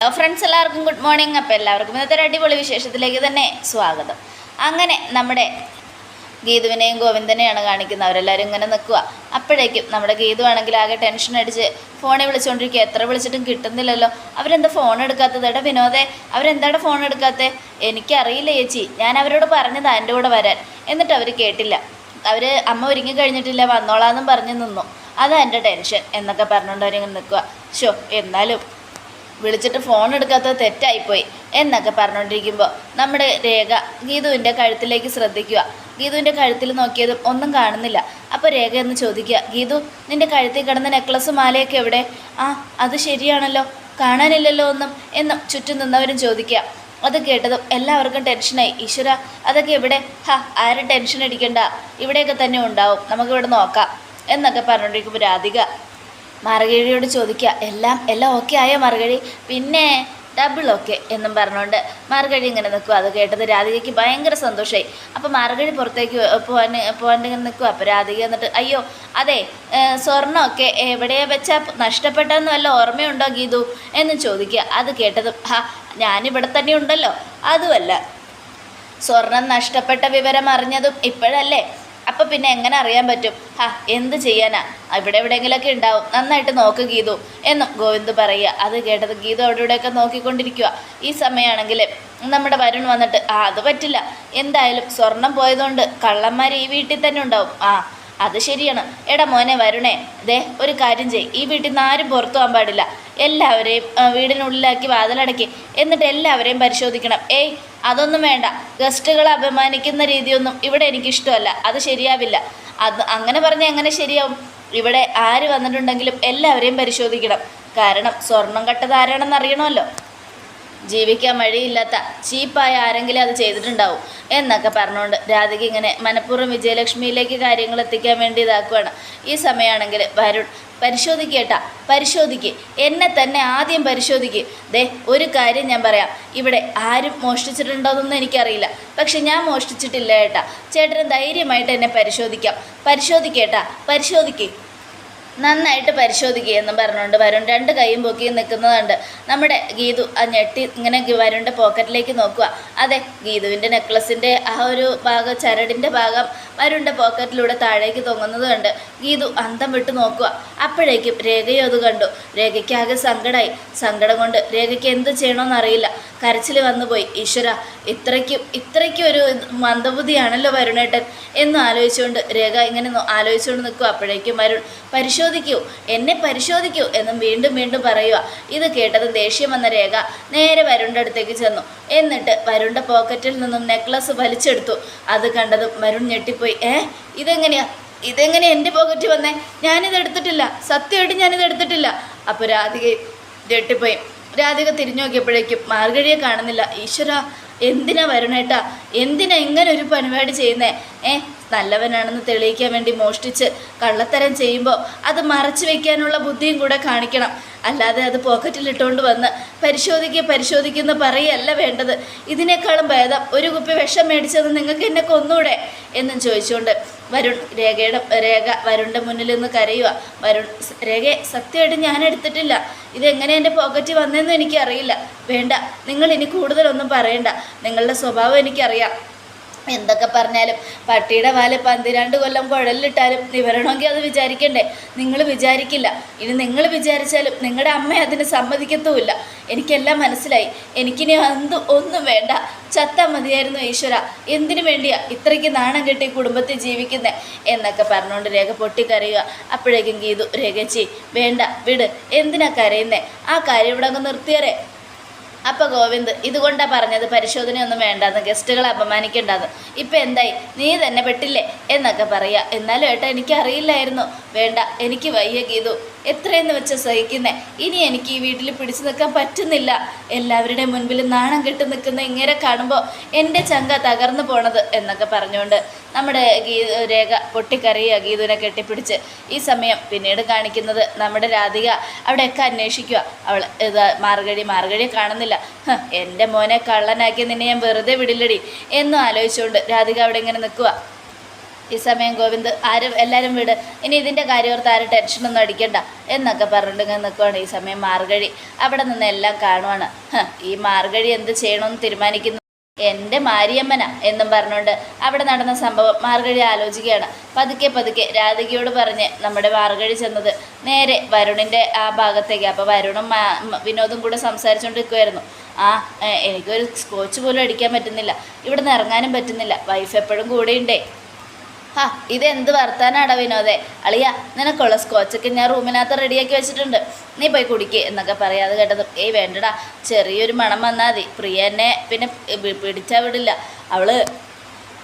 Hello friends എല്ലാവർക്കും good morning അപ്പോൾ എല്ലാവർക്കും ഇന്നത്തെ ഒരു അടിപൊളി വിശേഷത്തിലേക്ക് തന്നെ സ്വാഗതം. അങ്ങനെ നമ്മുടെ ഗീതുവിനെയും ഗോവിന്ദനെയാണ് കാണിക്കുന്നത്. അവരെല്ലാവരും ഇങ്ങനെ നിൽക്കുക. അപ്പോഴേക്കും നമ്മുടെ ഗീതു ആണെങ്കിൽ ആകെ ടെൻഷൻ അടിച്ച് ഫോണിൽ വിളിച്ചുകൊണ്ടിരിക്കുക എത്ര വിളിച്ചിട്ടും കിട്ടുന്നില്ലല്ലോ. അവരെന്താ ഫോൺ എടുക്കാത്തത്? എടാ വിനോദേ അവരെന്താണ് ഫോൺ എടുക്കാത്തത് എനിക്കറിയില്ല ചേച്ചി. ഞാൻ അവരോട് പറഞ്ഞതാ എന്റെ കൂടെ വരാൻ. എന്നിട്ട് അവർ കേട്ടില്ല. അവർ അമ്മ ഒരുങ്ങി കഴിഞ്ഞിട്ടില്ല. വന്നോളാന്നും പറഞ്ഞ് നിന്നു. അതാ എന്റെ ടെൻഷൻ എന്നൊക്കെ പറഞ്ഞുകൊണ്ട് അവരിങ്ങനെ നിൽക്കുക. ഷോ എന്നാലും വിളിച്ചിട്ട് ഫോൺ എടുക്കാത്തത് തെറ്റായിപ്പോയി എന്നൊക്കെ പറഞ്ഞുകൊണ്ടിരിക്കുമ്പോൾ നമ്മുടെ രേഖ ഗീതുവിന്റെ കഴുത്തിലേക്ക് ശ്രദ്ധിക്കുക. ഗീതുവിന്റെ കഴുത്തിൽ നോക്കിയതും ഒന്നും കാണുന്നില്ല. അപ്പോൾ രേഖ എന്ന് ചോദിക്കുക ഗീതു നിന്റെ കഴുത്തിൽ കിടന്ന നെക്ലസ് മാലയൊക്കെ എവിടെ? ആ അത് ശരിയാണല്ലോ കാണാനില്ലല്ലോ ഒന്നും എന്നും ചുറ്റും നിന്നവരും ചോദിക്കുക. അത് കേട്ടതും എല്ലാവർക്കും ടെൻഷനായി. ഈശ്വര അതൊക്കെ എവിടെ? ഹാ ആരും ടെൻഷൻ അടിക്കണ്ട ഇവിടെയൊക്കെ തന്നെ ഉണ്ടാവും നമുക്കിവിടെ നോക്കാം എന്നൊക്കെ പറഞ്ഞുകൊണ്ടിരിക്കുമ്പോൾ രാധിക മാർഗഴിയോട് ചോദിക്കുക എല്ലാം എല്ലാം ഓക്കെ ആയോ മറുകഴി? പിന്നെ ഡബിൾ ഓക്കെ എന്നും പറഞ്ഞുകൊണ്ട് മറുകഴി ഇങ്ങനെ നിൽക്കുക. അത് കേട്ടത് രാധികയ്ക്ക് ഭയങ്കര സന്തോഷമായി അപ്പോൾ മറുകഴി പുറത്തേക്ക് പോകാൻ പോകാൻ നിൽക്കുക. അപ്പോൾ രാധിക എന്നിട്ട് അയ്യോ അതെ സ്വർണമൊക്കെ എവിടെയാ വെച്ചാൽ നഷ്ടപ്പെട്ടെന്ന് വല്ല ഓർമ്മയുണ്ടോ ഗീതു? എന്ന് ചോദിക്കുക. അത് കേട്ടത് ഹാ ഞാനിവിടെ തന്നെ ഉണ്ടല്ലോ. അതുമല്ല സ്വർണം നഷ്ടപ്പെട്ട വിവരം അറിഞ്ഞതും ഇപ്പോഴല്ലേ? അപ്പം പിന്നെ എങ്ങനെ അറിയാൻ പറ്റും? ഹാ എന്ത് ചെയ്യാനാ? ഇവിടെ എവിടെയെങ്കിലുമൊക്കെ ഉണ്ടാവും. നന്നായിട്ട് നോക്ക് ഗീതു എന്നും ഗോവിന്ദ് പറയുക. അത് കേട്ടത് ഗീതു അവിടെ ഇവിടെയൊക്കെ നോക്കിക്കൊണ്ടിരിക്കുക ഈ സമയമാണെങ്കിൽ നമ്മുടെ വരുൺ വന്നിട്ട് ആ അത് പറ്റില്ല. എന്തായാലും സ്വർണം പോയതുകൊണ്ട് കള്ളന്മാർ ഈ വീട്ടിൽ തന്നെ ഉണ്ടാവും. ആ അത് ശരിയാണ്. എടാ മോനെ വരുണേ ദേ ഒരു കാര്യം ചെയ് ഈ വീട്ടിൽ നിന്ന് ആരും പുറത്തു പോകാൻ പാടില്ല. എല്ലാവരെയും വീടിനുള്ളിലാക്കി വാതിലടക്കി. എന്നിട്ട് എല്ലാവരെയും പരിശോധിക്കണം. ഏയ് അതൊന്നും വേണ്ട. ഗസ്റ്റുകളെ അപമാനിക്കുന്ന രീതിയൊന്നും ഇവിടെ എനിക്കിഷ്ടമല്ല. അത് ശരിയാവില്ല. അത് അങ്ങനെ പറഞ്ഞാൽ എങ്ങനെ ശരിയാവും? ഇവിടെ ആര് വന്നിട്ടുണ്ടെങ്കിലും എല്ലാവരെയും പരിശോധിക്കണം. കാരണം സ്വർണം കട്ടത് ആരാണെന്ന് അറിയണമല്ലോ. ജീവിക്കാൻ വഴിയില്ലാത്ത ചീപ്പായ ആരെങ്കിലും അത് ചെയ്തിട്ടുണ്ടാവും എന്നൊക്കെ പറഞ്ഞുകൊണ്ട് രാധിക ഇങ്ങനെ മനഃപൂർവം വിജയലക്ഷ്മിയിലേക്ക് കാര്യങ്ങൾ എത്തിക്കാൻ വേണ്ടി ഇതാക്കുകയാണ് ഈ സമയമാണെങ്കിൽ വരുൺ പരിശോധിക്കേട്ടാ പരിശോധിക്ക്. എന്നെ തന്നെ ആദ്യം പരിശോധിക്ക്. ദേ ഒരു കാര്യം ഞാൻ പറയാം. ഇവിടെ ആരും മോഷ്ടിച്ചിട്ടുണ്ടോയെന്നൊന്നും എനിക്കറിയില്ല. പക്ഷെ ഞാൻ മോഷ്ടിച്ചിട്ടില്ല ഏട്ടാ. ചേട്ടന് ധൈര്യമായിട്ട് എന്നെ പരിശോധിക്കാം. പരിശോധിക്കേട്ടാ പരിശോധിക്കേ. നന്നായിട്ട് പരിശോധിക്കുക എന്ന് പറഞ്ഞുകൊണ്ട് വരുൺ രണ്ട് കൈയും പൊക്കി നിൽക്കുന്നതുണ്ട്. നമ്മുടെ ഗീതു ആ ഞെട്ടി ഇങ്ങനെ വരുണിന്റെ പോക്കറ്റിലേക്ക് നോക്കുക. അതെ ഗീതുവിന്റെ നെക്ലസിന്റെ ആ ഒരു ഭാഗം ചരടിന്റെ ഭാഗം വരുണിന്റെ പോക്കറ്റിലൂടെ താഴേക്ക് തൊങ്ങുന്നത് കണ്ട് ഗീതു അന്തം വിട്ട് നോക്കുക. അപ്പോഴേക്കും രേഖയും അത് കണ്ടു. രേഖയ്ക്കാകെ സങ്കടമായി സങ്കടം കൊണ്ട് രേഖയ്ക്ക് എന്ത് ചെയ്യണമെന്ന് അറിയില്ല. കരച്ചിൽ വന്നുപോയി. ഈശ്വര ഇത്രയ്ക്കും ഇത്രയ്ക്കും ഒരു മന്ദബുദ്ധിയാണല്ലോ വരുണേട്ടൻ എന്ന് ആലോചിച്ചുകൊണ്ട് രേഖ ഇങ്ങനെ ആലോചിച്ചുകൊണ്ട് നിൽക്കുക. അപ്പോഴേക്കും വരുൺ പരിശോധിക്കൂ. എന്നെ പരിശോധിക്കൂ എന്നും വീണ്ടും വീണ്ടും പറയുക. ഇത് കേട്ടത് ദേഷ്യം വന്ന രേഖ നേരെ വരുണിന്റെ അടുത്തേക്ക് ചെന്നു. എന്നിട്ട് വരുണ്ട പോക്കറ്റിൽ നിന്നും നെക്ലസ് വലിച്ചെടുത്തു. അത് കണ്ടതും വരുൺ ഞെട്ടിപ്പോയി. ഏ ഇതെങ്ങനെയാ? ഇതെങ്ങനെ എന്റെ പോക്കറ്റിൽ വന്നേ? ഞാനിത് എടുത്തിട്ടില്ല. സത്യമായിട്ട് ഞാനിത് എടുത്തിട്ടില്ല. അപ്പോൾ രാധികയും ഞെട്ടിപ്പോയി. രാധിക തിരിഞ്ഞു നോക്കിയപ്പോഴേക്കും മാർഗഴിയെ കാണുന്നില്ല. ഈശ്വര എന്തിനാ വരണേട്ടാ എന്തിനാ ഇങ്ങനെ ഒരു പരിപാടി ചെയ്യുന്നേ? ഏ നല്ലവനാണെന്ന് തെളിയിക്കാൻ വേണ്ടി മോഷ്ടിച്ച് കള്ളത്തരം ചെയ്യുമ്പോൾ അത് മറച്ചു വെക്കാനുള്ള ബുദ്ധിയും കൂടെ കാണിക്കണം. അല്ലാതെ അത് പോക്കറ്റിലിട്ടുകൊണ്ട് വന്ന് പരിശോധിക്കുക പരിശോധിക്കുന്ന പറയല്ല വേണ്ടത്. ഇതിനേക്കാളും ഭേദം ഒരു കുപ്പി വിഷം മേടിച്ചത് നിങ്ങൾക്ക് എന്നെ കൊന്നൂടെ? എന്നും ചോദിച്ചുകൊണ്ട് വരുൺ രേഖയുടെ രേഖ വരുണിന്റെ മുന്നിൽ നിന്ന് കരയുക വരുൺ രേഖ സത്യമായിട്ട് ഞാൻ എടുത്തിട്ടില്ല. ഇതെങ്ങനെ എന്റെ പോക്കറ്റിൽ വന്നതെന്ന് എനിക്കറിയില്ല. വേണ്ട നിങ്ങൾ ഇനി കൂടുതലൊന്നും പറയണ്ട. നിങ്ങളുടെ സ്വഭാവം എനിക്കറിയാം. എന്തൊക്കെ പറഞ്ഞാലും പട്ടിയുടെ പാൽ പന്തിരണ്ട് കൊല്ലം കുഴലിലിട്ടാലും നിവരണമെങ്കിൽ അത് വിചാരിക്കണ്ടേ? നിങ്ങൾ വിചാരിക്കില്ല. ഇനി നിങ്ങൾ വിചാരിച്ചാലും നിങ്ങളുടെ അമ്മ അതിന് സമ്മതിക്കത്തുമില്ല. എനിക്കെല്ലാം മനസ്സിലായി. എനിക്കിനി എന്ത് ഒന്നും വേണ്ട. ചത്ത മതിയായിരുന്നു ഈശ്വര. എന്തിനു വേണ്ടിയാ ഇത്രയ്ക്ക് നാണം കെട്ടി കുടുംബത്തിൽ ജീവിക്കുന്നത് എന്നൊക്കെ പറഞ്ഞുകൊണ്ട് രേഖ പൊട്ടിക്കരയുക. അപ്പോഴേക്കും ഗീതു രേഖച്ചി വേണ്ട വിട്. എന്തിനാ കരയുന്നേ? ആ കാര്യം ഇവിടെ അങ്ങ് നിർത്തിയറേ അപ്പൊ ഗോവിന്ദ് ഇതുകൊണ്ടാ പറഞ്ഞത് പരിശോധനയൊന്നും വേണ്ടാന്ന് ഗസ്റ്റുകളെ അപമാനിക്കണ്ടെന്ന്. ഇപ്പൊ എന്തായി? നീ തന്നെ പെട്ടില്ലേ? എന്നൊക്കെ പറയാ. എന്നാലും ഏട്ടാ എനിക്ക് അറിയില്ലായിരുന്നു വേണ്ട എനിക്ക് വയ്യ ഗീതു. എത്രയെന്ന് വെച്ച സഹിക്കുന്നേ? ഇനി എനിക്ക് ഈ വീട്ടിൽ പിടിച്ചു നിൽക്കാൻ പറ്റുന്നില്ല. എല്ലാവരുടെയും മുൻപിൽ നാണം കെട്ട് നിൽക്കുന്ന ഇങ്ങനെ കാണുമ്പോൾ എന്റെ ചങ്ക തകർന്നു പോണത് എന്നൊക്കെ പറഞ്ഞുകൊണ്ട് നമ്മുടെ ഗീ രേഖ പൊട്ടിക്കറിയുക ഗീതുവിനെ കെട്ടിപ്പിടിച്ച് ഈ സമയം പിന്നീട് കാണിക്കുന്നത് നമ്മുടെ രാധിക. അവിടെയൊക്കെ അന്വേഷിക്കുക അവൾ ഇത് മാർഗഴി മാർഗഴിയെ കാണുന്നില്ല. "ഹ്, എന്റെ മോനെ കള്ളനാക്കി നിന്നെ ഞാൻ വെറുതെ വിടില്ലടി. എന്നും ആലോചിച്ചുകൊണ്ട് രാധിക അവിടെ ഇങ്ങനെ നിൽക്കുക ഈ സമയം ഗോവിന്ദ് ആരും എല്ലാവരും വിട്. ഇനി ഇതിന്റെ കാര്യോർത്ത് ആരും ടെൻഷനൊന്നും അടിക്കണ്ട. എന്നൊക്കെ പറഞ്ഞിട്ട് ഇങ്ങനെ നിൽക്കുവാണ് ഈ സമയം മാർഗഴി. അവിടെ നിന്ന് എല്ലാം കാണുവാണ്. ഈ മാർഗഴി എന്ത് ചെയ്യണമെന്ന് തീരുമാനിക്കുന്നു. എന്റെ മാരിയമ്മന എന്നും പറഞ്ഞുകൊണ്ട് അവിടെ നടന്ന സംഭവം മാർഗഴി ആലോചിക്കുകയാണ്. പതുക്കെ പതുക്കെ രാധികയോട് പറഞ്ഞ് നമ്മുടെ മാർഗഴി ചെന്നത് നേരെ വരുണിന്റെ ആ ഭാഗത്തേക്ക്. അപ്പോൾ വരുണും വിനോദും കൂടെ സംസാരിച്ചുകൊണ്ടിരിക്കുമായിരുന്നു ആ എനിക്കൊരു സ്കോച്ച് പോലും അടിക്കാൻ പറ്റുന്നില്ല. ഇവിടെ നിന്ന് ഇറങ്ങാനും പറ്റുന്നില്ല. വൈഫ് എപ്പോഴും കൂടെയുണ്ടേ. ആ ഇതെന്ത് വർത്താനാടാ വിനോദേ? അളിയ നിനക്കുള്ള സ്കോച്ചൊക്കെ ഞാൻ റൂമിനകത്ത് റെഡിയാക്കി വെച്ചിട്ടുണ്ട്. നീ പോയി കുടിക്ക് എന്നൊക്കെ പറയാതെ കേട്ടത് ഏയ് വേണ്ടടാ ചെറിയൊരു മണം വന്നാൽ മതി. പ്രിയ എന്നെ പിന്നെ പിടിച്ചാൽ വിടില്ല. അവൾ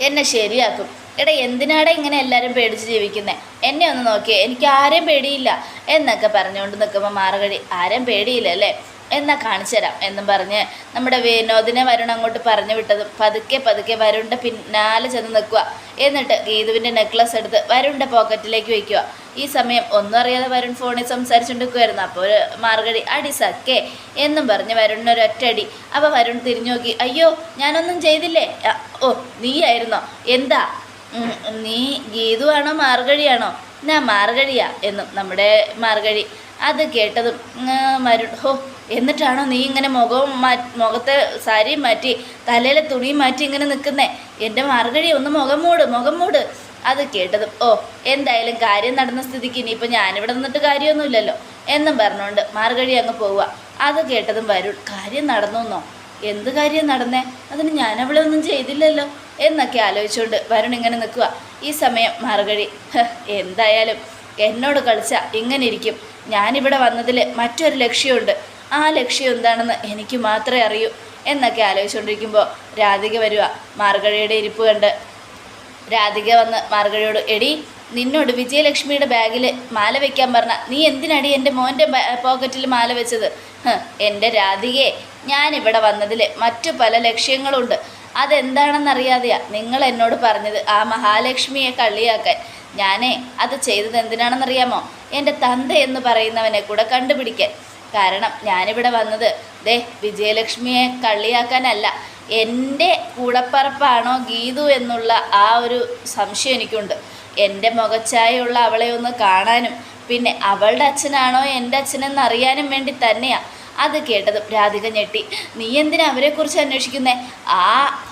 എന്നെ ശരിയാക്കും. എടാ എന്തിനാടാ ഇങ്ങനെ എല്ലാവരും പേടിച്ച് ജീവിക്കുന്നത് എന്നെ ഒന്ന് നോക്കിയേ എനിക്ക് ആരെയും പേടിയില്ല. എന്നൊക്കെ പറഞ്ഞുകൊണ്ട് നിൽക്കുമ്പോൾ മാറുകഴി ആരെയും പേടിയില്ല അല്ലേ? എന്നാൽ കാണിച്ചു തരാം. എന്നും പറഞ്ഞ് നമ്മുടെ വിനോദിനെ വരുൺ അങ്ങോട്ട് പറഞ്ഞു വിട്ടതും പതുക്കെ പതുക്കെ വരുണിന്റെ പിന്നാലെ ചെന്ന് നിൽക്കുക എന്നിട്ട് ഗീതുവിന്റെ നെക്ലസ് എടുത്ത് വരുണ്ട പോക്കറ്റിലേക്ക് വയ്ക്കുക ഈ സമയം ഒന്നും അറിയാതെ വരുൺ ഫോണിൽ സംസാരിച്ചുകൊണ്ടിരിക്കുമായിരുന്നു അപ്പോൾ മാർഗടി അടി സക്കേ എന്നും പറഞ്ഞ് വരുണിനൊരു ഒറ്റടി അപ്പോൾ വരുൺ തിരിഞ്ഞു നോക്കി അയ്യോ ഞാനൊന്നും ചെയ്തില്ലേ? ഓ നീയായിരുന്നോ? എന്താ? നീ ഗീതുവാണോ മാർഗഴിയാണോ ഞാൻ മാർഗഴിയാ എന്നും നമ്മുടെ മാർഗഴി അത് കേട്ടതും മരു ഹോ എന്നിട്ടാണോ നീ ഇങ്ങനെ മുഖവും മുഖത്തെ സാരിയും മാറ്റി തലയിലെ തുണിയും മാറ്റി ഇങ്ങനെ നിൽക്കുന്നേ? എന്റെ മാർഗഴി ഒന്ന് മുഖം മൂട് മുഖം മൂട്. അത് കേട്ടതും ഓ എന്തായാലും കാര്യം നടന്ന സ്ഥിതിക്ക് ഇനിയിപ്പോൾ ഞാനിവിടെ നിന്നിട്ട് കാര്യമൊന്നുമില്ലല്ലോ എന്നും പറഞ്ഞുകൊണ്ട് മാർഗഴി അങ്ങ് പോവുക. അത് കേട്ടതും വരുൺ കാര്യം നടന്നു എന്നോ എന്ത് കാര്യം നടന്നേ? അതിന് ഞാനവിടെ ഒന്നും ചെയ്തില്ലല്ലോ എന്നൊക്കെ ആലോചിച്ചുകൊണ്ട് വരുൺ ഇങ്ങനെ നിൽക്കുക. ഈ സമയം മാർഗഴി "ഹ്, എന്തായാലും എന്നോട് കളിച്ച ഇങ്ങനെ ഇരിക്കും. ഞാനിവിടെ വന്നതിൽ മറ്റൊരു ലക്ഷ്യമുണ്ട്. ആ ലക്ഷ്യം എന്താണെന്ന് എനിക്ക് മാത്രമേ അറിയൂ എന്നൊക്കെ ആലോചിച്ചുകൊണ്ടിരിക്കുമ്പോൾ രാധിക വരിക മാർഗഴിയുടെ ഇരിപ്പ് കണ്ട് രാധിക വന്ന് മാർഗഴിയോട് എടി നിന്നോട് വിജയലക്ഷ്മിയുടെ ബാഗിൽ മാല വെക്കാൻ പറഞ്ഞ നീ എന്തിനടി എന്റെ മോന്റെ പോക്കറ്റിൽ മാല വെച്ചത്? എന്റെ രാധികയെ ഞാനിവിടെ വന്നതിൽ മറ്റു പല ലക്ഷ്യങ്ങളുണ്ട്. അതെന്താണെന്നറിയാതെയാ നിങ്ങൾ എന്നോട് പറഞ്ഞത് ആ മഹാലക്ഷ്മിയെ കള്ളിയാക്കാൻ. ഞാനേ അത് ചെയ്തത് എന്തിനാണെന്നറിയാമോ? എന്റെ തന്ത എന്ന് പറയുന്നവനെ കൂടെ കണ്ടുപിടിക്കാൻ. കാരണം ഞാനിവിടെ വന്നത് ദേ വിജയലക്ഷ്മിയെ കള്ളിയാക്കാനല്ല. എന്റെ കൂടപ്പറപ്പാണോ ഗീതു എന്നുള്ള ആ ഒരു സംശയം എനിക്കുണ്ട്. എന്റെ മുഖച്ചായുള്ള അവളെ ഒന്ന് കാണാനും പിന്നെ അവളുടെ അച്ഛനാണോ എന്റെ അച്ഛനെന്ന് അറിയാനും വേണ്ടി തന്നെയാണ് അത് കേട്ടത്. രാധിക ഞെട്ടി. നീ എന്തിനാ അവരെക്കുറിച്ച് അന്വേഷിക്കുന്നേ? ആ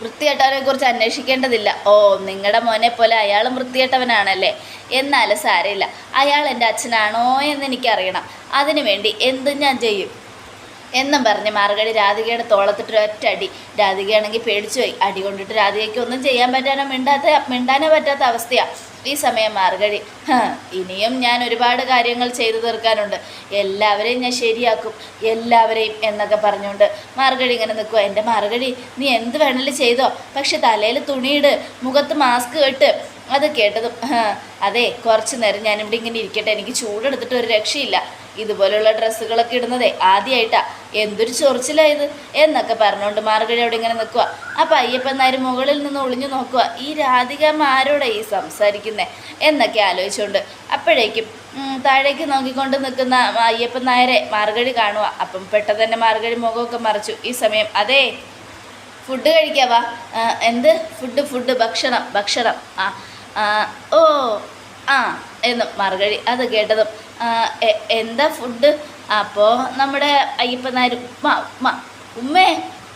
വൃത്തികെട്ടവനെ കുറിച്ച് അന്വേഷിക്കേണ്ടതില്ല. ഓ നിങ്ങളുടെ മോനെ പോലെ അയാളും വൃത്തികെട്ടവനാണല്ലേ? എന്നാലും സാരമില്ല. അയാൾ എന്റെ അച്ഛനാണോ എന്ന് എനിക്കറിയണം. അതിനു വേണ്ടി എന്തും ഞാൻ ചെയ്യും. എന്നും പറഞ്ഞ് മാർഗടി രാധികയുടെ തോളത്തിട്ട് ഒറ്റ അടി. രാധികയാണെങ്കിൽ പേടിച്ചു പോയി. അടി കൊണ്ടിട്ട് രാധികയ്ക്ക് ഒന്നും ചെയ്യാൻ പറ്റാനോ മിണ്ടാത്ത മിണ്ടാനോ പറ്റാത്ത അവസ്ഥയാണ് ഈ സമയം മാർഗഴി "ഹ, ഇനിയും ഞാൻ ഒരുപാട് കാര്യങ്ങൾ ചെയ്തു തീർക്കാനുണ്ട്. എല്ലാവരെയും ഞാൻ ശരിയാക്കും. എല്ലാവരെയും എന്നൊക്കെ പറഞ്ഞുകൊണ്ട് മാർഗഴി ഇങ്ങനെ നിൽക്കുക എന്റെ മാർഗഴി നീ എന്ത് വേണമെങ്കിലും ചെയ്തോ? പക്ഷെ തലയിൽ തുണിയിട് മുഖത്ത് മാസ്ക് കെട്ട് അത് കേട്ടതും അതെ കുറച്ച് നേരം ഞാനിവിടെ ഇങ്ങനെ ഇരിക്കട്ടെ. എനിക്ക് ചൂടെടുത്തിട്ട് ഒരു രക്ഷയില്ല. ഇതുപോലെയുള്ള ഡ്രസ്സുകളൊക്കെ ഇടുന്നതേ ആദ്യമായിട്ടാ എന്തൊരു ചൊറിച്ചിലായത് എന്നൊക്കെ പറഞ്ഞുകൊണ്ട് മാർഗഴി അവിടെ ഇങ്ങനെ നിൽക്കുക അപ്പം അയ്യപ്പൻ നായർ മുകളിൽ നിന്ന് ഒളിഞ്ഞു നോക്കുക ഈ രാധികമ്മ ആരോടാ ഈ സംസാരിക്കുന്നേ? എന്നൊക്കെ ആലോചിച്ചുകൊണ്ട് അപ്പോഴേക്കും താഴേക്ക് നോക്കിക്കൊണ്ട് നിൽക്കുന്ന അയ്യപ്പൻ നായരെ മാർഗഴി കാണുക അപ്പം പെട്ടെന്ന് തന്നെ മാർഗഴി മുഖമൊക്കെ മറച്ചു. ഈ സമയം അതേ ഫുഡ് കഴിക്കാവാ എന്ത്? ഫുഡ് ഫുഡ് ഭക്ഷണം ഭക്ഷണം. ആ, ഓ ആ. എന്നും മറുകഴി അത് കേട്ടതും എന്താ ഫുഡ് അപ്പോൾ നമ്മുടെ അയ്യപ്പനാര് ഉമ്മ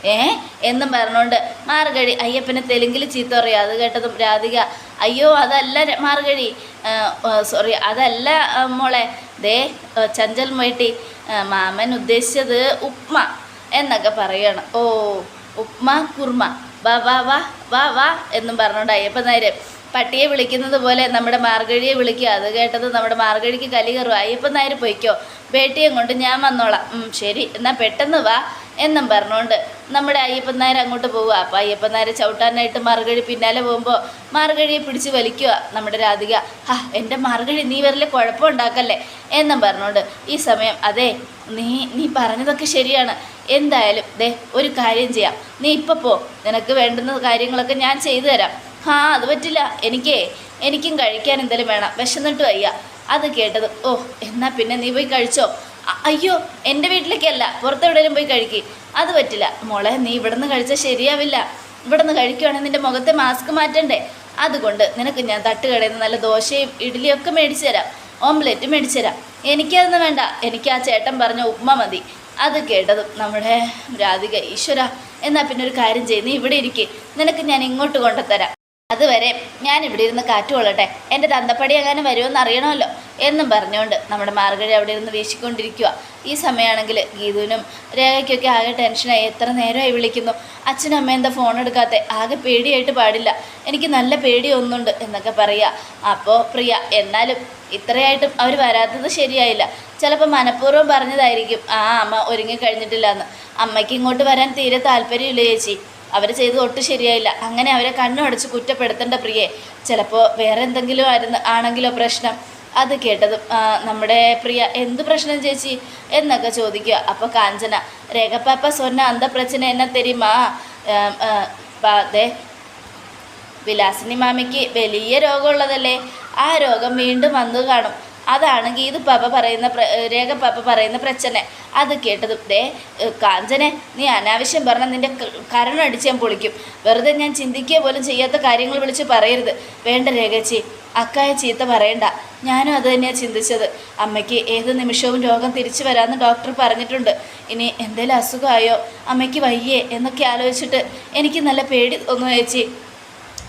ഏ? എന്നും പറഞ്ഞുകൊണ്ട് മാർഗഴി അയ്യപ്പനെ തെലുങ്കിൽ ചീത്ത പറയും. അത് കേട്ടതും രാധിക അയ്യോ അതല്ല മാർഗഴി സോറി അതല്ല മോളെ ദേ ചഞ്ചൽ മേട്ടി മാമൻ ഉദ്ദേശിച്ചത് ഉപ്മ എന്നൊക്കെ പറയണം. ഓ ഉപ്മ കുർമ വാ വാ വാ വാ വാ എന്നും പറഞ്ഞുകൊണ്ട് അയ്യപ്പൻ പട്ടിയെ വിളിക്കുന്നത് പോലെ നമ്മുടെ മാർഗഴിയെ വിളിക്കുക. അത് കേട്ടത് നമ്മുടെ മാർഗഴിക്ക് കലി കയറുക അയ്യപ്പൻ നായർ പൊയ്ക്കോ? വേട്ടിയും കൊണ്ട് ഞാൻ വന്നോളാം. ശരി. എന്നാൽ പെട്ടെന്ന് വാ. എന്നും പറഞ്ഞുകൊണ്ട് നമ്മുടെ അയ്യപ്പൻ നായർ അങ്ങോട്ട് പോവുക. അപ്പോൾ അയ്യപ്പൻ നായർ ചവിട്ടാനായിട്ട് മാർഗഴി പിന്നാലെ പോകുമ്പോൾ മാർഗഴിയെ പിടിച്ച് വലിക്കുക. നമ്മുടെ രാധിക ഹാ എന്റെ മാർഗഴി നീ വരലെ കുഴപ്പമുണ്ടാക്കല്ലേ എന്നും പറഞ്ഞുകൊണ്ട് ഈ സമയം അതെ നീ നീ പറഞ്ഞതൊക്കെ ശരിയാണ്. എന്തായാലും ദേ ഒരു കാര്യം ചെയ്യാം. നീ ഇപ്പോൾ പോ. നിനക്ക് വേണ്ടുന്ന കാര്യങ്ങളൊക്കെ ഞാൻ ചെയ്തു തരാം. ആ അത് പറ്റില്ല. എനിക്കേ എനിക്കും കഴിക്കാൻ എന്തെങ്കിലും വേണം. വിശന്നിട്ട് വയ്യ. അത് കേട്ടത് ഓ എന്നാ പിന്നെ നീ പോയി കഴിച്ചോ? അയ്യോ എന്റെ വീട്ടിലേക്കല്ല. പുറത്തെവിടെയും പോയി കഴിക്കി. അത് പറ്റില്ല. മോളെ നീ ഇവിടുന്ന് കഴിച്ചാൽ ശരിയാവില്ല. ഇവിടുന്ന് കഴിക്കുവാണെങ്കിൽ നിന്റെ മുഖത്തെ മാസ്ക് മാറ്റണ്ടേ? അതുകൊണ്ട് നിനക്ക് ഞാൻ തട്ടുകടയിൽ നിന്ന് നല്ല ദോശയും ഇഡ്ഡലിയും ഒക്കെ മേടിച്ചു തരാം. ഓംലെറ്റ് മേടിച്ചു തരാം. എനിക്കതൊന്നും വേണ്ട. എനിക്ക് ആ ചേട്ടൻ പറഞ്ഞ ഉപ്മ മതി. അത് കേട്ടതും നമ്മുടെ രാധിക ഈശ്വര എന്നാൽ പിന്നെ ഒരു കാര്യം ചെയ്ത് നീ ഇവിടെ ഇരിക്കേ. നിനക്ക് ഞാൻ ഇങ്ങോട്ട് കൊണ്ടുതരാം അതുവരെ ഞാൻ ഇവിടെ ഇരുന്ന് കാറ്റ് കൊള്ളട്ടെ എന്റെ തന്തപ്പടി അങ്ങനെ വരുമെന്ന് അറിയണമല്ലോ എന്നും പറഞ്ഞുകൊണ്ട് നമ്മുടെ മാർഗഴി അവിടെ ഇരുന്ന് വീശിക്കൊണ്ടിരിക്കുക ഈ സമയമാണെങ്കിൽ ഗീതുവിനും രേഖയ്ക്കൊക്കെ ആകെ ടെൻഷനായി. എത്ര നേരമായി വിളിക്കുന്നു? അച്ഛനും അമ്മ എന്താ ഫോൺ എടുക്കാത്ത? ആകെ പേടിയായിട്ട് പാടില്ല. എനിക്ക് നല്ല പേടിയൊന്നുണ്ട് എന്നൊക്കെ പറയുക അപ്പോൾ പ്രിയ എന്നാലും ഇത്രയായിട്ടും അവർ വരാത്തത് ശരിയായില്ല. ചിലപ്പോൾ മനഃപൂർവം പറഞ്ഞതായിരിക്കും ആ അമ്മ ഒരുങ്ങി കഴിഞ്ഞിട്ടില്ല എന്ന് അമ്മയ്ക്ക് ഇങ്ങോട്ട് വരാൻ തീരെ താല്പര്യമില്ല ചേച്ചി. അവർ ചെയ്തത് ഒട്ടും ശരിയായില്ല. അങ്ങനെ അവരെ കണ്ണുടച്ച് കുറ്റപ്പെടുത്തേണ്ട പ്രിയെ ചിലപ്പോൾ വേറെ എന്തെങ്കിലും ആയിരുന്നു ആണെങ്കിലോ പ്രശ്നം. അത് കേട്ടത് നമ്മുടെ പ്രിയ എന്ത് പ്രശ്നം ചേച്ചി? എന്നൊക്കെ ചോദിക്കുക. അപ്പോൾ കാഞ്ചന രേഖപ്പാപ്പ സ്വന്ന അന്ത പ്രച്ചന എന്നെ തരുമാ അതെ വിലാസിനി മാമിക്ക് വലിയ രോഗമുള്ളതല്ലേ? ആ രോഗം വീണ്ടും വന്നു കാണും. അതാണ് ഗീതു പാപ്പ പറയുന്ന പ്ര- രേഖ പാപ്പ പറയുന്ന പ്രശ്നം. അത് കേട്ടത് ദേ കാഞ്ചനെ നീ അനാവശ്യം പറഞ്ഞ നിന്റെ കരണടിച്ച് ഞാൻ പൊളിക്കും. വെറുതെ ഞാൻ ചിന്തിക്കുക പോലും ചെയ്യാത്ത കാര്യങ്ങൾ വിളിച്ച് പറയരുത്. വേണ്ട രേഖച്ചി അക്കായ ചീത്ത പറയണ്ട. ഞാനും അത് തന്നെയാണ് ചിന്തിച്ചത്. അമ്മയ്ക്ക് ഏത് നിമിഷവും രോഗം തിരിച്ചു വരാമെന്ന് ഡോക്ടർ പറഞ്ഞിട്ടുണ്ട്. ഇനി എന്തെങ്കിലും അസുഖമായോ? അമ്മയ്ക്ക് വയ്യേ എന്നൊക്കെ ആലോചിച്ചിട്ട് എനിക്ക് നല്ല പേടി തോന്നുന്നു ചേച്ചി.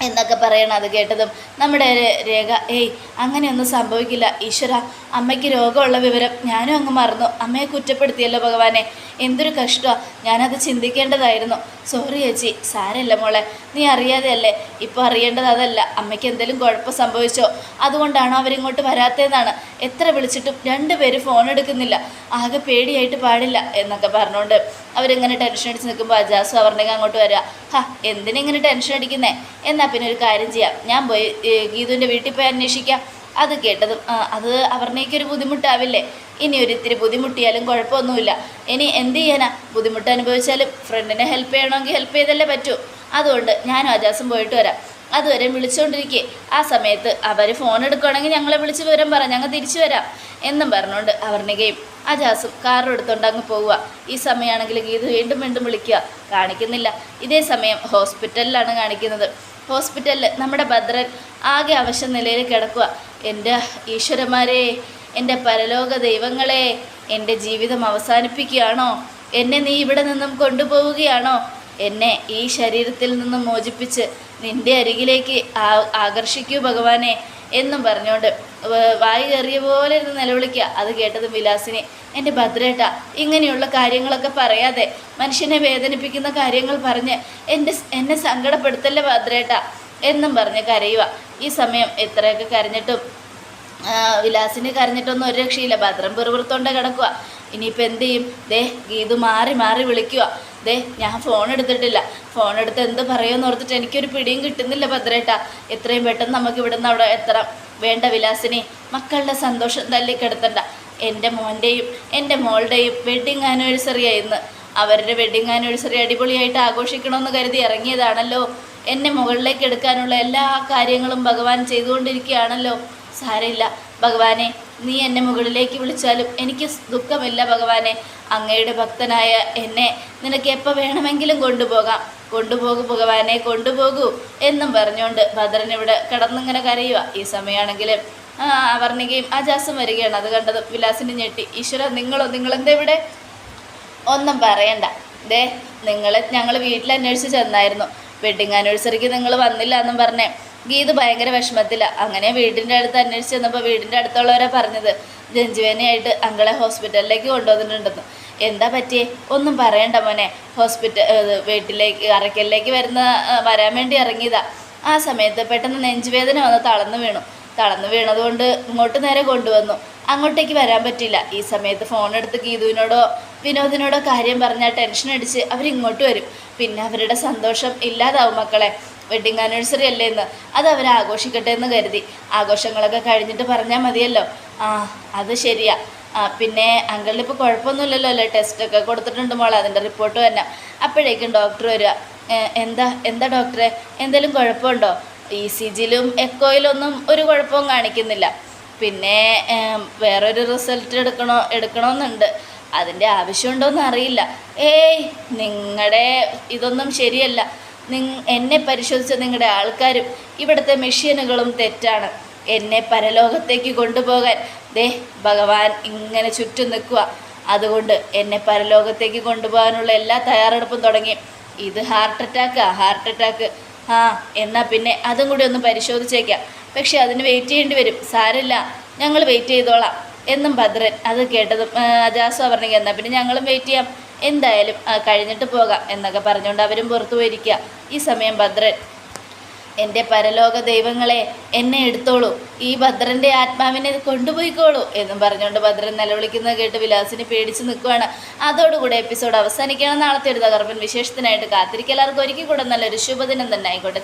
എന്നൊക്കെ പറയണം അത് കേട്ടതും നമ്മുടെ രേഖ ഏയ് അങ്ങനെയൊന്നും സംഭവിക്കില്ല. ഈശ്വര അമ്മയ്ക്ക് രോഗമുള്ള വിവരം ഞാനും അങ്ങ് മറന്നു. അമ്മയെ കുറ്റപ്പെടുത്തിയല്ലോ ഭഗവാനെ. എന്തൊരു കഷ്ടമാണ് ഞാനത് ചിന്തിക്കേണ്ടതായിരുന്നു. സോറി ചേച്ചി സാരല്ല മോളെ. നീ അറിയാതെയല്ലേ? ഇപ്പോൾ അറിയേണ്ടത് അതല്ല. അമ്മയ്ക്ക് എന്തെങ്കിലും കുഴപ്പം സംഭവിച്ചോ? അതുകൊണ്ടാണോ അവരിങ്ങോട്ട് വരാത്തതെന്നാണ്. എത്ര വിളിച്ചിട്ടും രണ്ടുപേരും ഫോൺ എടുക്കുന്നില്ല. ആകെ പേടിയായിട്ട് പാടില്ല എന്നൊക്കെ പറഞ്ഞുകൊണ്ട് അവരിങ്ങനെ ടെൻഷൻ അടിച്ച് നിൽക്കുമ്പോൾ അജാസ് അവരുടെ അങ്ങോട്ട് വരിക ഹാ എന്തിനിങ്ങനെ ടെൻഷൻ അടിക്കുന്നേ? എന്നാൽ പിന്നെ ഒരു കാര്യം ചെയ്യാം. ഞാൻ പോയി ഗീതുവിന്റെ വീട്ടിൽ പോയി അന്വേഷിക്കാം. അത് കേട്ടതും അത് അവർണയ്ക്കൊരു ബുദ്ധിമുട്ടാവില്ലേ? ഇനി ഒരിത്തിരി ബുദ്ധിമുട്ടിയാലും കുഴപ്പമൊന്നുമില്ല. ഇനി എന്ത് ചെയ്യാനാ? ബുദ്ധിമുട്ട് അനുഭവിച്ചാലും ഫ്രണ്ടിനെ ഹെൽപ്പ് ചെയ്യണമെങ്കിൽ ഹെൽപ്പ് ചെയ്തല്ലേ പറ്റൂ. അതുകൊണ്ട് ഞാനും അജാസും പോയിട്ട് വരാം. അതുവരെ വിളിച്ചുകൊണ്ടിരിക്കെ ആ സമയത്ത് അവർ ഫോൺ എടുക്കുകയാണെങ്കിൽ ഞങ്ങളെ വിളിച്ച് വിവരം പറ ഞങ്ങൾ തിരിച്ചു വരാം എന്നും പറഞ്ഞുകൊണ്ട് അവർണികയും അജാസും കാറും എടുത്തുകൊണ്ട് അങ്ങ് പോവുക. ഈ സമയമാണെങ്കിൽ ഗീത് വീണ്ടും വീണ്ടും വിളിക്കുക. കാണിക്കുന്നില്ല. ഇതേ സമയം ഹോസ്പിറ്റലിലാണ് കാണിക്കുന്നത്. ഹോസ്പിറ്റലിൽ നമ്മുടെ ഭദ്രൻ ആകെ അവശ നിലയിൽ കിടക്കുക എന്റെ ഈശ്വരന്മാരെ എന്റെ പരലോക ദൈവങ്ങളെ എന്റെ ജീവിതം അവസാനിപ്പിക്കുകയാണോ? എന്നെ നീ ഇവിടെ നിന്നും കൊണ്ടുപോവുകയാണോ? എന്നെ ഈ ശരീരത്തിൽ നിന്നും മോചിപ്പിച്ച് നിന്റെ അരികിലേക്ക് ആകർഷിക്കൂ ഭഗവാനെ. എന്നും പറഞ്ഞുകൊണ്ട് വായി കയറിയ പോലെ ഇരുന്ന് നിലവിളിക്കുക അത് കേട്ടത് വിലാസിനെ എന്റെ ഭദ്രേട്ട ഇങ്ങനെയുള്ള കാര്യങ്ങളൊക്കെ പറയാതെ മനുഷ്യനെ വേദനിപ്പിക്കുന്ന കാര്യങ്ങൾ പറഞ്ഞ് എന്റെ എന്നെ സങ്കടപ്പെടുത്തല്ലേ ഭദ്രേട്ട? എന്നും പറഞ്ഞ് കരയുക. ഈ സമയം എത്രയൊക്കെ കരഞ്ഞിട്ടും വിലാസിനെ കരഞ്ഞിട്ടൊന്നും ഒരു രക്ഷയില്ല. ഭദ്രം പെറുപുറത്തോണ്ട് കിടക്കുക ഇനിയിപ്പോൾ എന്ത് ചെയ്യും? ദേ ഗീതു മാറി മാറി വിളിക്കുക ദേ ഞാൻ ഫോൺ എടുത്തിട്ടില്ല. ഫോൺ എടുത്ത് എന്ത് പറയുമെന്ന് ഓർത്തിട്ട് എനിക്കൊരു പിടിയും കിട്ടുന്നില്ല ഭദ്രേട്ട. എത്രയും പെട്ടെന്ന് നമുക്ക് ഇവിടുന്ന് അവിടെ എത്ര വേണ്ട വിലാസിനെ മക്കളുടെ സന്തോഷം തല്ലിക്കെടുത്തണ്ട. എന്റെ മോന്റെയും എന്റെ മോളുടെയും വെഡ്ഡിങ് ആനിവേഴ്സറി ഇന്ന്. അവരുടെ വെഡ്ഡിങ് ആനിവേഴ്സറി അടിപൊളിയായിട്ട് ആഘോഷിക്കണമെന്ന് കരുതി ഇറങ്ങിയതാണല്ലോ. എന്നെ മുകളിലേക്ക് എടുക്കാനുള്ള എല്ലാ കാര്യങ്ങളും ഭഗവാൻ ചെയ്തുകൊണ്ടിരിക്കുകയാണല്ലോ. സാരമില്ല. ഭഗവാനെ നീ എന്നെ മുകളിലേക്ക് വിളിച്ചാലും എനിക്ക് ദുഃഖമില്ല ഭഗവാനെ. അങ്ങയുടെ ഭക്തനായ എന്നെ നിനക്ക് എപ്പോൾ വേണമെങ്കിലും കൊണ്ടുപോകാം. കൊണ്ടുപോകൂ ഭഗവാനെ കൊണ്ടുപോകൂ എന്നും പറഞ്ഞുകൊണ്ട് ഭദ്രൻ ഇവിടെ കിടന്നിങ്ങനെ കരയുക ഈ സമയമാണെങ്കിൽ അവർണികയും അജാസും വരികയാണ്. അത് കണ്ടത് വിലാസിന് ഞെട്ടി. ഈശ്വര നിങ്ങളോ നിങ്ങളെന്താ ഇവിടെ? ഒന്നും പറയണ്ട. ദേ നിങ്ങൾ ഞങ്ങൾ വീട്ടിൽ അന്വേഷിച്ച് ചെന്നായിരുന്നു. വെഡിങ് ആനിവേഴ്സറിക്ക് നിങ്ങൾ വന്നില്ല എന്നും പറഞ്ഞേ. ഗീത് ഭയങ്കര വിഷമത്തില്ല അങ്ങനെ വീടിന്റെ അടുത്ത് അന്വേഷിച്ച് ചെന്നപ്പോൾ വീടിന്റെ അടുത്തുള്ളവരെ പറഞ്ഞത്. രഞ്ജുവേനയായിട്ട് അങ്കളെ ഹോസ്പിറ്റലിലേക്ക് കൊണ്ടുവന്നിട്ടുണ്ടെന്ന്. എന്താ പറ്റിയേ? ഒന്നും പറയണ്ട മോനെ. ഹോസ്പിറ്റൽ വീട്ടിലേക്ക് അറയ്ക്കലിലേക്ക് വരുന്ന വരാൻ വേണ്ടി ഇറങ്ങിയതാ. ആ സമയത്ത് പെട്ടെന്ന് നെഞ്ചുവേദന വന്ന് തളർന്നു വീണു. തളർന്നു വീണതുകൊണ്ട് ഇങ്ങോട്ട് നേരെ കൊണ്ടുവന്നു. അങ്ങോട്ടേക്ക് വരാൻ പറ്റില്ല ഈ സമയത്ത് ഫോൺ എടുത്ത് ഗീതുവിനോടോ വിനോദിനോടോ കാര്യം പറഞ്ഞാൽ ടെൻഷൻ അടിച്ച് അവരിങ്ങോട്ട് വരും. പിന്നെ അവരുടെ സന്തോഷം ഇല്ലാതാവും മക്കളെ. വെഡിങ് ആനിവേഴ്സറി അല്ലേ എന്ന്. അത് അവർ ആഘോഷിക്കട്ടെ എന്ന് കരുതി. ആഘോഷങ്ങളൊക്കെ കഴിഞ്ഞിട്ട് പറഞ്ഞാൽ മതിയല്ലോ. ആ അത് ശരിയാ. പിന്നെ അങ്കിളിന് ഇപ്പോൾ കുഴപ്പമൊന്നുമില്ലല്ലോ അല്ലേ? ടെസ്റ്റൊക്കെ കൊടുത്തിട്ടുണ്ട് മോളെ അതിന്റെ റിപ്പോർട്ട് തന്നെ അപ്പോഴേക്കും ഡോക്ടർ വരിക. എന്താ എന്താ ഡോക്ടറെ എന്തെങ്കിലും കുഴപ്പമുണ്ടോ? ഇ സി ജിയിലും എക്കോയിലൊന്നും ഒരു കുഴപ്പവും കാണിക്കുന്നില്ല. പിന്നെ വേറൊരു റിസൾട്ട് എടുക്കണോ എടുക്കണമെന്നുണ്ട് അതിന്റെ ആവശ്യമുണ്ടോയെന്ന് അറിയില്ല. ഏയ് നിങ്ങളുടെ ഇതൊന്നും ശരിയല്ല. എന്നെ പരിശോധിച്ച നിങ്ങളുടെ ആൾക്കാരും ഇവിടുത്തെ മെഷീനുകളും തെറ്റാണ്. എന്നെ പരലോകത്തേക്ക് കൊണ്ടുപോകാൻ ദേ ഭഗവാൻ ഇങ്ങനെ ചുറ്റും നിൽക്കുക അതുകൊണ്ട് എന്നെ പരലോകത്തേക്ക് കൊണ്ടുപോകാനുള്ള എല്ലാ തയ്യാറെടുപ്പും തുടങ്ങി. ഇത് ഹാർട്ട് അറ്റാക്കാ ഹാർട്ട് അറ്റാക്ക് ആ എന്നാൽ പിന്നെ അതും കൂടി ഒന്ന് പരിശോധിച്ചേക്കാം. പക്ഷെ അതിന് വെയിറ്റ് ചെയ്യേണ്ടി വരും. സാരമില്ല ഞങ്ങൾ വെയിറ്റ് ചെയ്തോളാം. എന്നും ഭദ്രൻ അത് കേട്ടതും അജാസ് പറഞ്ഞെങ്കിൽ പറഞ്ഞു എന്നാൽ പിന്നെ ഞങ്ങളും വെയിറ്റ് ചെയ്യാം. എന്തായാലും കഴിഞ്ഞിട്ട് പോകാം എന്നൊക്കെ പറഞ്ഞുകൊണ്ട് അവരും പുറത്തു പോയിരിക്കുക. ഈ സമയം ഭദ്രൻ എന്റെ പരലോക ദൈവങ്ങളെ എന്നെ എടുത്തോളൂ. ഈ ഭദ്രന്റെ ആത്മാവിനെ കൊണ്ടുപോയിക്കോളൂ എന്നും പറഞ്ഞുകൊണ്ട് ഭദ്രൻ നിലവിളിക്കുന്നത് കേട്ട് വിലാസിന് പേടിച്ച് നിൽക്കുവാണ്. അതോടുകൂടെ എപ്പിസോഡ് അവസാനിക്കണം. നാളത്തെ ഒരു തകർപ്പൻ വിശേഷത്തിനായിട്ട് കാത്തിരിക്കലാർക്ക് ഒരിക്കൽ കൂടെ നല്ലൊരു ശുഭദിനം തന്നെ ആയിക്കോട്ടെ.